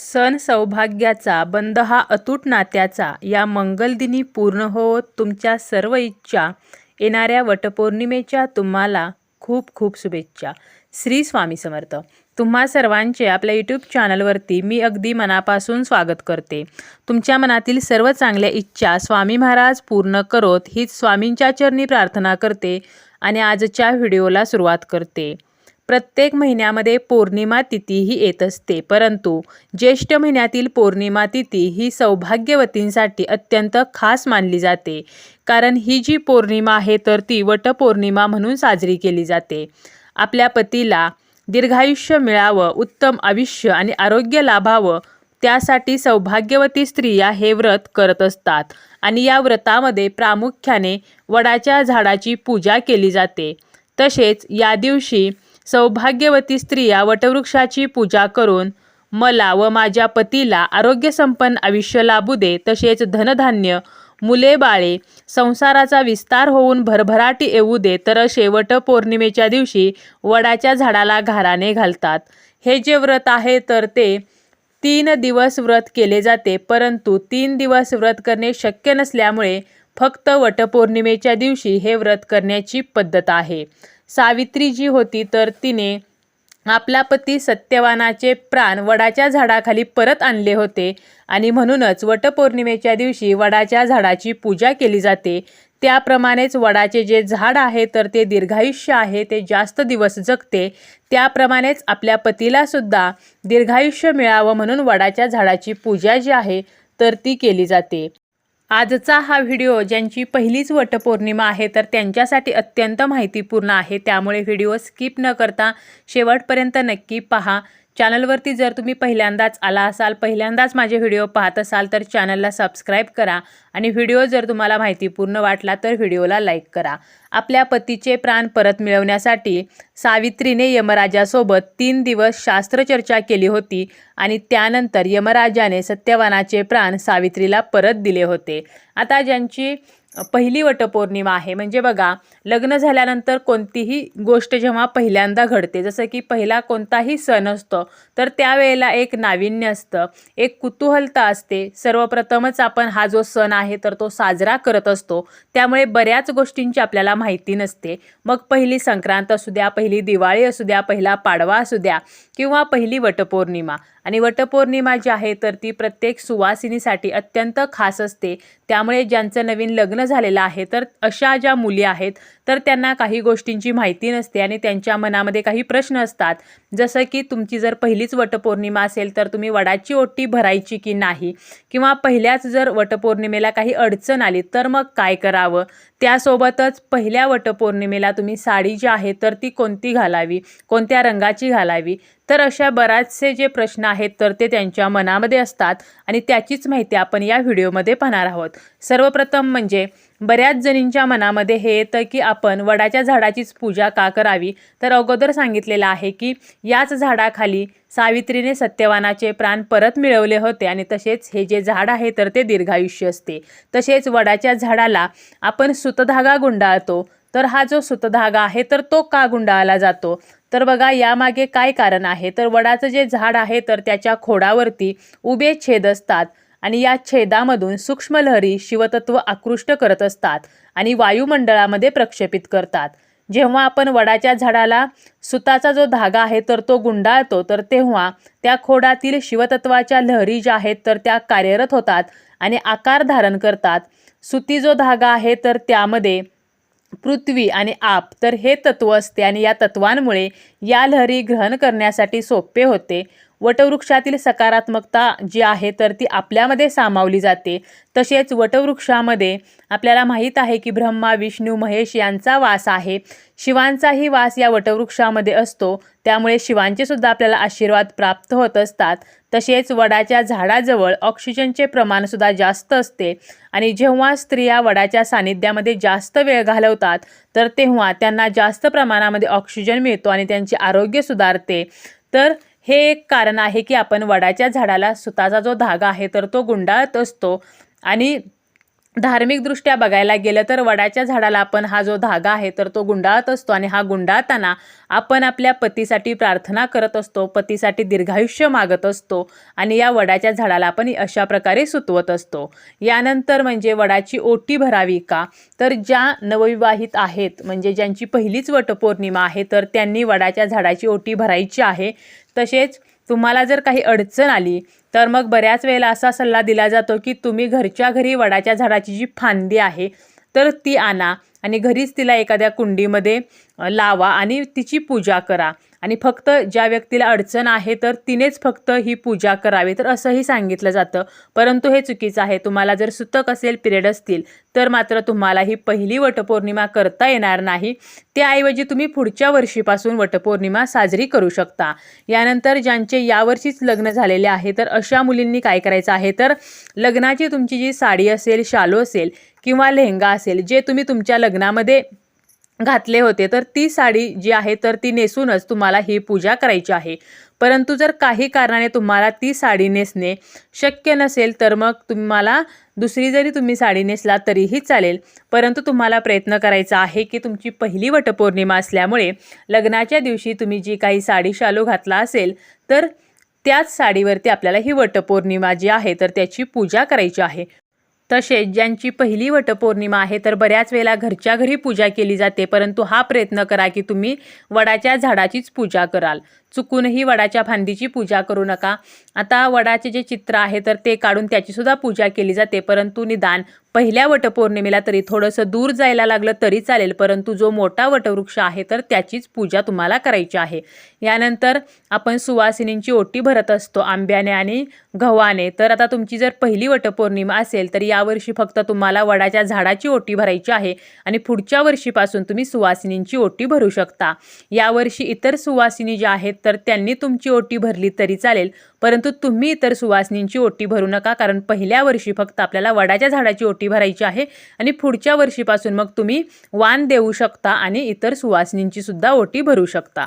सण सौभाग्याचा बंध हा अतूट नात्याचा या मंगलदिनी पूर्ण होत तुमच्या सर्व इच्छा. येणाऱ्या वटपौर्णिमेच्या तुम्हाला खूप खूप शुभेच्छा. श्री स्वामी समर्थ. तुम्हा सर्वांचे आपल्या यूट्यूब चॅनलवरती मी अगदी मनापासून स्वागत करते. तुमच्या मनातील सर्व चांगल्या इच्छा स्वामी महाराज पूर्ण करोत हीच स्वामींच्या चरणी प्रार्थना करते आणि आजच्या व्हिडिओला सुरुवात करते. प्रत्येक महिन्यामध्ये पौर्णिमा तिथी ही येत असते. परंतु ज्येष्ठ महिन्यातील पौर्णिमा तिथी ही सौभाग्यवतींसाठी अत्यंत खास मानली जाते. कारण ही जी पौर्णिमा आहे तर ती वटपौर्णिमा म्हणून साजरी केली जाते. आपल्या पतीला दीर्घायुष्य मिळावं उत्तम आयुष्य आणि आरोग्य लाभावं त्यासाठी सौभाग्यवती स्त्रिया हे व्रत करत असतात आणि या व्रतामध्ये प्रामुख्याने वडाच्या झाडाची पूजा केली जाते. तसेच या दिवशी सौभाग्यवती स्त्रिया वटवृक्षाची पूजा करून मला व माझ्या पतीला आरोग्यसंपन्न आयुष्य लाभू दे तसेच धनधान्य मुले बाळे संसाराचा विस्तार होऊन भरभराटी येऊ दे तर शेवट पौर्णिमेच्या दिवशी वडाच्या झाडाला घाराने घालतात. हे जे व्रत आहे तर ते तीन दिवस व्रत केले जाते परंतु तीन दिवस व्रत करणे शक्य नसल्यामुळे फक्त वटपौर्णिमेच्या दिवशी हे व्रत करण्याची पद्धत आहे. सावित्री जी होती तर तिने आपला पती सत्यवानाचे प्राण वडाच्या झाडाखाली परत आणले होते. आणि म्हणूनच वटपौर्णिमेच्या दिवशी वडाच्या झाडाची पूजा केली जाते. त्याप्रमाणेच वडाचे जे झाड आहे तर ते दीर्घायुष्य आहे ते जास्त दिवस जगते. त्याप्रमाणेच आपल्या पतीलासुद्धा दीर्घायुष्य मिळावं म्हणून वडाच्या झाडाची पूजा जी आहे तर ती केली जाते. आजचा हा व्हिडिओ ज्यांची पहिलीच वटपौर्णिमा आहे तर त्यांच्यासाठी अत्यंत माहितीपूर्ण आहे. त्यामुळे व्हिडिओ स्किप न करता शेवटपर्यंत नक्की पहा. चॅनलवरती जर तुम्ही पहिल्यांदाच आला असाल पहिल्यांदाच माझे व्हिडिओ पाहत असाल तर चॅनलला सबस्क्राईब करा आणि व्हिडिओ जर तुम्हाला माहितीपूर्ण वाटला तर व्हिडिओला लाईक करा. आपल्या पतीचे प्राण परत मिळवण्यासाठी सावित्रीने यमराजासोबत तीन दिवस शास्त्रचर्चा केली होती आणि त्यानंतर यमराजाने सत्यवानाचे प्राण सावित्रीला परत दिले होते. आता ज्यांची पहिली वटपौर्णिमा आहे. म्हणजे बघा लग्न झाल्यानंतर कोणतीही गोष्ट जेव्हा पहिल्यांदा घडते जसं की पहिला कोणताही सण असतो तर त्यावेळेला एक नाविन्य असतं एक कुतूहलता असते. सर्वप्रथमच आपण हा जो सण आहे तर तो साजरा करत असतो. त्यामुळे बऱ्याच गोष्टींची आपल्याला माहिती नसते. मग पहिली संक्रांत असू द्या पहिली दिवाळी असू द्या पहिला पाडवा असू द्या किंवा पहिली वटपौर्णिमा. आणि वटपौर्णिमा जी आहे तर ती प्रत्येक सुवासिनीसाठी अत्यंत खास असते. त्यामुळे ज्यांचं नवीन लग्न लग्न झालेलं आहे तर अशा ज्या मुली आहेत तर त्यांना काही गोष्टींची माहिती नसते आणि त्यांच्या मनामध्ये काही प्रश्न असतात. जसं की तुमची जर पहिलीच वटपौर्णिमा असेल तर तुम्ही वडाची ओटी भरायची की नाही? किंवा पहिल्याच जर वटपौर्णिमेला काही अडचण आली तर मग काय करावं? त्यासोबतच पहिल्या वटपौर्णिमेला तुम्ही साडी जी आहे तर ती कोणती घालावी? कोणत्या रंगाची घालावी? तर अशा बराचसे जे प्रश्न आहेत तर ते त्यांच्या मनामध्ये असतात आणि त्याचीच माहिती आपण या व्हिडिओमध्ये पाहणार आहोत. सर्वप्रथम म्हणजे बऱ्याच जणींच्या मनामध्ये हे येतं की आपण वडाच्या झाडाचीच पूजा का करावी? तर अगोदर सांगितलेलं आहे की याच झाडाखाली सावित्रीने सत्यवानाचे प्राण परत मिळवले होते आणि तसेच हे जे झाड आहे तर ते दीर्घायुष्य असते. तसेच वडाच्या झाडाला आपण सुतधागा गुंडाळतो. तर हा जो सुतधागा आहे तर तो का गुंडाळला जातो? तर बघा यामागे काय कारण आहे? तर वडाचं जे झाड आहे तर त्याच्या खोडावरती उभे छेद असतात. आणि या छेदामधून सूक्ष्मलहरी शिवतत्व आकृष्ट करत असतात आणि वायुमंडळामध्ये प्रक्षेपित करतात. जेव्हा आपण वडाच्या झाडाला सुताचा जो धागा आहे तर तो गुंडाळतो तर तेव्हा त्या खोडातील शिवतत्वाच्या लहरी ज्या आहेत तर त्या कार्यरत होतात आणि आकार धारण करतात. सुती जो धागा आहे तर त्यामध्ये पृथ्वी आणि आप तर हे तत्व असते आणि या तत्वांमुळे या लहरी ग्रहण करण्यासाठी सोपे होते. वटवृक्षातील सकारात्मकता जी आहे तर ती आपल्यामध्ये सामावली जाते. तसेच वटवृक्षामध्ये आपल्याला माहीत आहे की ब्रह्मा विष्णू महेश यांचा वास आहे. शिवांचाही वास या वटवृक्षामध्ये असतो. त्यामुळे शिवांचे सुद्धा आपल्याला आशीर्वाद प्राप्त होत असतात. तसेच वडाच्या झाडाजवळ ऑक्सिजनचे प्रमाणसुद्धा जास्त असते. आणि जेव्हा स्त्रिया वडाच्या सानिध्यामध्ये जास्त वेळ घालवतात तर तेव्हा त्यांना जास्त प्रमाणामध्ये ऑक्सिजन मिळतो आणि त्यांचे आरोग्य सुधारते. तर हे एक कारण आहे की आपण वडाच्या झाडाला सुताचा जो धागा आहे तर तो गुंडाळत असतो. आणि धार्मिकदृष्ट्या बघायला गेलं तर वडाच्या झाडाला आपण हा जो धागा आहे तर तो गुंडाळत असतो आणि हा गुंडाळताना आपण आपल्या पतीसाठी प्रार्थना करत असतो पतीसाठी दीर्घायुष्य मागत असतो आणि या वडाच्या झाडाला आपण अशा प्रकारे सुतवत असतो. यानंतर म्हणजे वडाची ओटी भरावी का? तर ज्या नवविवाहित आहेत म्हणजे ज्यांची पहिलीच वटपौर्णिमा आहे तर त्यांनी वडाच्या झाडाची ओटी भरायची आहे. तसेच तुम्हाला जर काही अडचण आली तर मग बऱ्याच वेळेला असा सल्ला दिला जातो की तुम्ही घरच्या घरी वडाच्या झाडाची जी फांदी आहे तर ती आणा आणि घरीच तिला एखाद्या कुंडीमध्ये लावा आणि तिची पूजा करा. आणि फक्त ज्या व्यक्तीला अडचण आहे तर तिनेच फक्त ही पूजा करावी. तर असंही सांगितलं जातं. परंतु हे चुकीचं आहे. तुम्हाला जर सुतक असेल पिरियड असतील तर मात्र तुम्हाला ही पहिली वटपौर्णिमा करता येणार नाही. त्याऐवजी तुम्ही पुढच्या वर्षीपासून वटपौर्णिमा साजरी करू शकता. यानंतर ज्यांचे यावर्षीच लग्न झालेले आहे तर अशा मुलींनी काय करायचं आहे? तर लग्नाची तुमची जी साडी असेल शालो असेल किंवा लेहंगा असेल जे तुम्ही तुमच्या लग्नामध्ये घातले होते. तर ती साडी जी आहे तर ती नेसूनच तुम्हाला ही पूजा करायची आहे. परंतु जर काही कारणाने तुम्हाला ती साडी नेसणे शक्य नसेल तर मग तुम्हाला दुसरी जरी तुम्ही साडी नेसला तरीही चालेल. परंतु तुम्हाला प्रयत्न करायचा आहे की तुमची पहिली वटपौर्णिमा असल्यामुळे लग्नाच्या दिवशी तुम्ही जी काही साडी शालू घातला असेल तर त्याच साडीवरती आपल्याला ही वटपौर्णिमा जी आहे तर त्याची पूजा करायची आहे. तसेच ज्यांची पहिली वटपौर्णिमा आहे तर बऱ्याच वेळेला घरच्या घरी पूजा केली जाते. परंतु हा प्रयत्न करा की तुम्ही वडाच्या झाडाचीच पूजा कराल. चुकूनही वडाच्या फांदीची पूजा करू नका. आता वडाचे जे चित्र आहे तर ते काढून त्याचीसुद्धा पूजा केली जाते. परंतु निदान पहिल्या वटपौर्णिमेला तरी थोडंसं दूर जायला लागलं तरी चालेल. परंतु जो मोठा वटवृक्ष आहे तर त्याचीच पूजा तुम्हाला करायची आहे. यानंतर आपण सुवासिनींची ओटी भरत असतो आंब्याने आणि गव्हाने. तर आता तुमची जर पहिली वटपौर्णिमा असेल तर यावर्षी फक्त तुम्हाला वडाच्या झाडाची ओटी भरायची आहे आणि पुढच्या वर्षीपासून तुम्ही सुवासिनींची ओटी भरू शकता. यावर्षी इतर सुवासिनी ज्या आहेत तर त्यांनी तुमची ओटी भरली तरी चालेल. परंतु तुम्ही इतर सुवासनींची ओटी भरू नका कारण पहिल्या वर्षी फक्त आपल्याला वडाच्या झाडाची ओटी भरायची आहे आणि पुढच्या वर्षीपासून मग तुम्ही वाण देऊ शकता आणि इतर सुवासनींची सुद्धा ओटी भरू शकता.